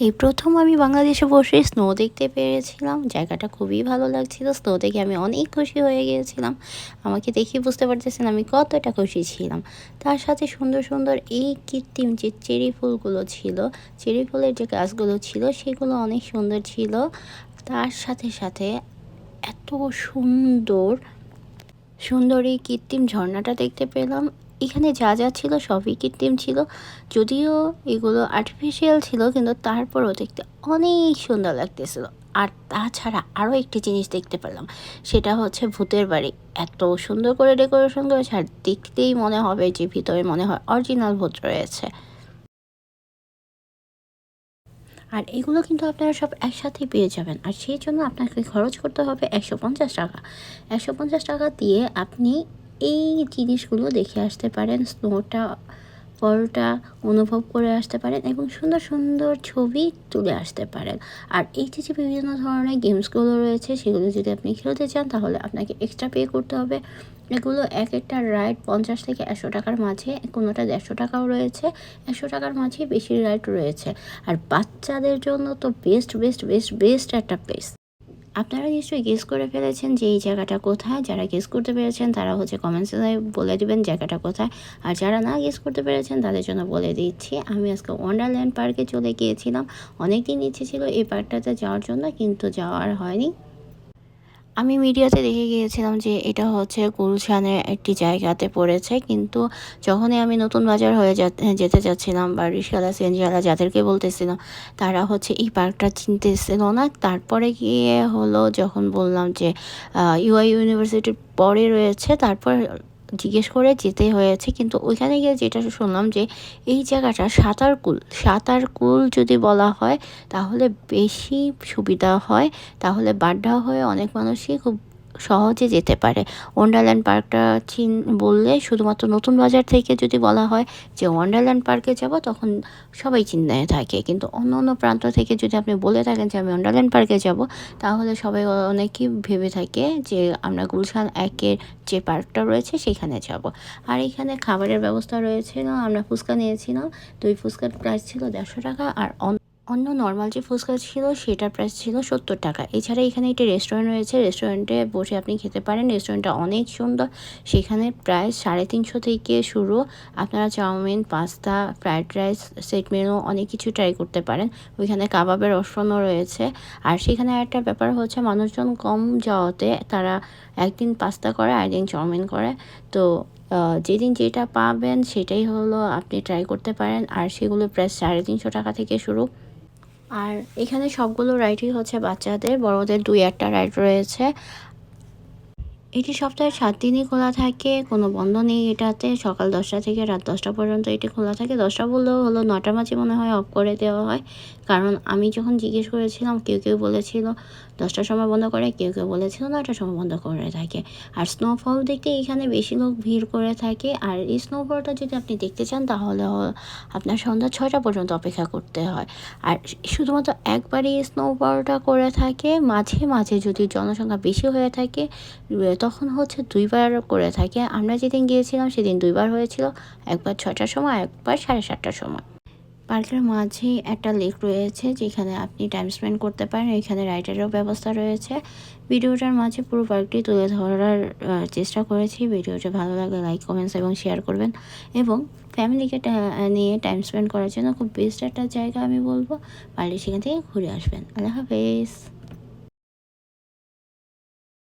এই প্রথম আমি বাংলাদেশে বসে স্নো দেখতে পেরেছিলাম। জায়গাটা খুবই ভালো লাগছিল। স্নো দেখে আমি অনেক খুশি হয়ে গিয়েছিলাম। আমাকে দেখে বুঝতে পারতেছেন আমি কতটা খুশি ছিলাম। তার সাথে সুন্দর সুন্দর এই কৃত্রিম যে চেরি ফুলগুলো ছিল, চেরি ফুলের যে গাছগুলো ছিল, সেগুলো অনেক সুন্দর ছিল। তার সাথে সাথে এত সুন্দর সুন্দর এই কৃত্রিম ঝর্ণাটা দেখতে পেলাম। এখানে যা যা ছিল সবই কৃত্রিম ছিল। যদিও এগুলো আর্টিফিশিয়াল ছিল, কিন্তু তারপরও দেখতে অনেক সুন্দর লাগতেছিল। আর তাছাড়া আরও একটি জিনিস দেখতে পেলাম, সেটা হচ্ছে ভূতের বাড়ি। এত সুন্দর করে ডেকোরেশন করেছে, আর দেখতেই মনে হবে যে ভিতরে মনে হয় অরিজিনাল ভূত রয়েছে। আর এগুলো কিন্তু আপনারা সব একসাথেই পেয়ে যাবেন, আর সেই জন্য আপনাকে খরচ করতে হবে একশো পঞ্চাশ টাকা। একশো পঞ্চাশ টাকা দিয়ে আপনি এই জিনিসগুলো দেখে আসতে পারেন, স্নোটা ফলটা অনুভব করে আসতে পারেন এবং সুন্দর সুন্দর ছবি তুলে আসতে পারেন। আর এই যে বিভিন্ন ধরনের গেমসগুলো রয়েছে, সেগুলো যদি আপনি খেলতে চান, তাহলে আপনাকে এক্সট্রা পে করতে হবে। এগুলো এক একটা রাইড পঞ্চাশ থেকে একশো টাকার মাঝে, কোনোটা দেড়শো টাকাও রয়েছে, একশো টাকার মাঝে বেশি রাইড রয়েছে। আর বাচ্চাদের জন্য তো বেস্ট বেস্ট বেস্ট বেস্ট একটা প্লেস আপনারা নিশ্চয়ই গেস করে ফেলেছেন যে এই জায়গাটা কোথায়। যারা গেস করতে পেরেছেন তারা হচ্ছে কমেন্টসে বলে দেবেন জায়গাটা কোথায়। আর যারা না গেস করতে পেরেছেন তাদের জন্য বলে দিচ্ছি, আমি আজকে ওয়ান্ডারল্যান্ড পার্কে চলে গিয়েছিলাম। অনেক দিন ইচ্ছে ছিল এই পার্কটাতে যাওয়ার জন্য, কিন্তু যাওয়ার হয়নি। আমি মিডিয়াতে দেখে গিয়েছিলাম যে এটা হচ্ছে গুলশানের একটি জায়গাতে পড়েছে, কিন্তু যখনই আমি নতুন বাজার হয়ে যেতে যাচ্ছিলাম বা রিক্সাওয়ালা সেনজিয়ালা যাদেরকে বলতেছিলাম তারা হচ্ছে এই পার্কটা চিনতেছিল না। তারপরে গিয়ে হলো যখন বললাম যে ইউআই ইউনিভার্সিটির পরে রয়েছে, তারপর জিজ্ঞেস করে যেতে হয়েছে, কিন্তু ওইখানে গিয়ে যেটা শুনলাম যে এই জায়গাটা সাঁতার কুল সাঁতার কুল যদি বলা হয় তাহলে বেশি সুবিধা হয়, তাহলে বাড্ডা হয়ে অনেক মানুষই খুব সহজে যেতে পারে। ওয়ান্ডারল্যান্ড পার্কটা চিন বললে শুধুমাত্র নতুন বাজার থেকে যদি বলা হয় যে ওয়ান্ডারল্যান্ড পার্কে যাব, তখন সবাই চিন্তায় থাকে। কিন্তু অন্য অন্য প্রান্ত থেকে যদি আপনি বলে থাকেন যে আমি ওয়ান্ডারল্যান্ড পার্কে যাব, তাহলে সবাই অনেকেই ভেবে থাকে যে আমরা গুলশান একের যে পার্কটা রয়েছে সেখানে যাব। আর এখানে খাবারের ব্যবস্থা রয়েছে না, আমরা ফুচকা নিয়েছিলাম, দুই ফুচকার প্রাইস ছিল দেড়শো টাকা, আর অন্য নর্মাল যে ফুচকা ছিল, সেটার প্রাইস ছিল সত্তর টাকা। এছাড়া এখানে একটি রেস্টুরেন্ট রয়েছে। রেস্টুরেন্টে বসে আপনি খেতে পারেন। রেস্টুরেন্টটা অনেক সুন্দর। সেখানে প্রায় সাড়ে তিনশো থেকে শুরু আপনারা chowmein, pasta fried rice set menu অনেক কিছু ট্রাই করতে পারেন। ওইখানে কাবাবের অপশনও রয়েছে। আর সেখানে একটা ব্যাপার হচ্ছে, মানুষজন কম যাওয়াতে তারা একদিন পাস্তা করে একদিন চাউমিন করে। তো যেদিন যেটা পাবেন, সেটাই হলো আপনি ট্রাই করতে পারেন। আর সেগুলো প্রায় সাড়ে তিনশো টাকা থেকে শুরু। আর এখানে সবগুলো রাইডই হচ্ছে বাচ্চাদের বড়দের দুই একটা রাইড রয়েছে। এটি সপ্তাহে সাত দিনই খোলা থাকে, কোনো বন্ধ নেই এটাতে। সকাল দশটা থেকে রাত দশটা পর্যন্ত এটি খোলা থাকে। দশটা বললেও হলো নটার মাঝে মনে হয় অফ করে দেওয়া হয়। কারণ আমি যখন জিজ্ঞেস করেছিলাম, কেউ কেউ বলেছিল দশটার সময় বন্ধ করে, কেউ কেউ বলেছিল নটার সময় বন্ধ করে থাকে। আর স্নোফল দেখতে এখানে বেশি লোক ভিড় করে থাকে। আর এই স্নোফলটা যদি আপনি দেখতে চান, তাহলে আপনার সন্ধ্যা ছয়টা পর্যন্ত অপেক্ষা করতে হয়। আর শুধুমাত্র একবারই স্নোফলটা করে থাকে, মাঝে মাঝে যদি জনসংখ্যা বেশি হয়ে থাকে তখন হচ্ছে দুইবার করে থাকে। আমরা যেদিন গিয়েছিলাম সেদিন দুইবার হয়েছিল। একবার ছটার সময়, একবার সাড়ে সাতটার সময়। পার্কের মাঝেই একটা লেক রয়েছে যেখানে আপনি টাইম স্পেন্ড করতে পারেন। এখানে রাইডারেরও ব্যবস্থা রয়েছে। ভিডিওটার মাঝে পুরো পার্কটি তুলে ধরার চেষ্টা করেছি। ভিডিওটা ভালো লাগলে লাইক কমেন্টস এবং শেয়ার করবেন। এবং ফ্যামিলিকে নিয়ে টাইম স্পেন্ড করার জন্য খুব বেস্ট একটা জায়গা আমি বলব। পারলে সেখান থেকে ঘুরে আসবেন। আল্লাহ হাফেজ।